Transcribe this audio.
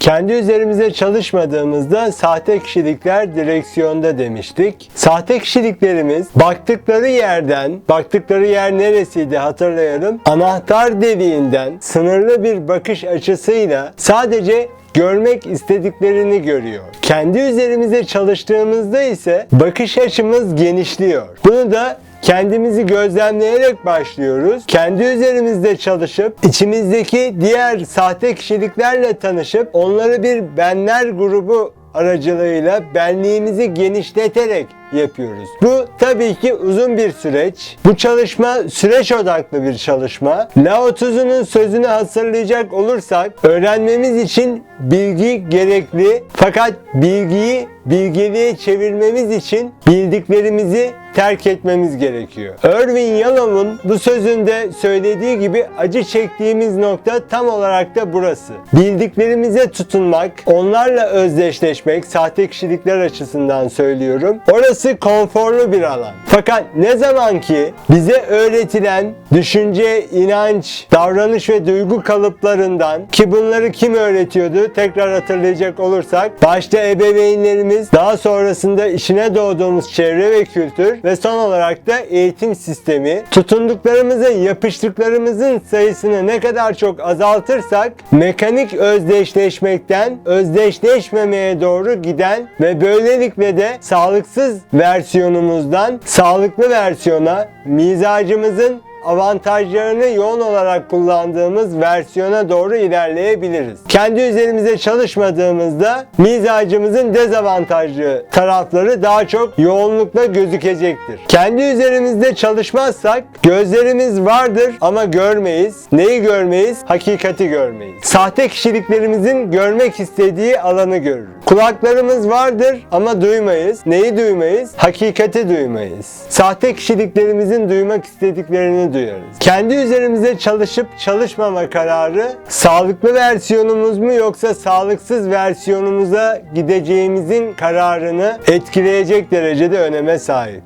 Kendi üzerimize çalışmadığımızda sahte kişilikler direksiyonda demiştik. Sahte kişiliklerimiz baktıkları yerden, baktıkları yer neresiydi hatırlayalım. Anahtar deliğinden sınırlı bir bakış açısıyla sadece görmek istediklerini görüyor. Kendi üzerimize çalıştığımızda ise bakış açımız genişliyor. Bunu da kendimizi gözlemleyerek başlıyoruz. Kendi üzerimizde çalışıp içimizdeki diğer sahte kişiliklerle tanışıp onları bir benler grubu aracılığıyla benliğimizi genişleterek yapıyoruz. Bu tabii ki uzun bir süreç. Bu çalışma süreç odaklı bir çalışma. Lao Tzu'nun sözünü hatırlayacak olursak öğrenmemiz için bilgi gerekli fakat bilgiyi bilgeliğe çevirmemiz için bildiklerimizi terk etmemiz gerekiyor. Irving Yalom'un bu sözünde söylediği gibi acı çektiğimiz nokta tam olarak da burası. Bildiklerimize tutunmak, onlarla özdeşleşmek, sahte kişilikler açısından söylüyorum. Orası konforlu bir alan. Fakat ne zaman ki bize öğretilen düşünce, inanç, davranış ve duygu kalıplarından ki bunları kim öğretiyordu? Tekrar hatırlayacak olursak başta ebeveynlerimiz daha sonrasında işine doğduğumuz çevre ve kültür ve son olarak da eğitim sistemi. Tutunduklarımızın yapıştıklarımızın sayısını ne kadar çok azaltırsak mekanik özdeşleşmekten özdeşleşmemeye doğru giden ve böylelikle de sağlıksız versiyonumuzdan sağlıklı versiyona mizacımızın avantajlarını yoğun olarak kullandığımız versiyona doğru ilerleyebiliriz. Kendi üzerimize çalışmadığımızda mizacımızın dezavantajlı tarafları daha çok yoğunlukla gözükecektir. Kendi üzerimizde çalışmazsak gözlerimiz vardır ama görmeyiz. Neyi görmeyiz? Hakikati görmeyiz. Sahte kişiliklerimizin görmek istediği alanı görürüz. Kulaklarımız vardır ama duymayız. Neyi duymayız? Hakikati duymayız. Sahte kişiliklerimizin duymak istediklerini duyarız. Kendi üzerimize çalışıp çalışmama kararı sağlıklı versiyonumuz mu yoksa sağlıksız versiyonumuza gideceğimizin kararını etkileyecek derecede öneme sahip.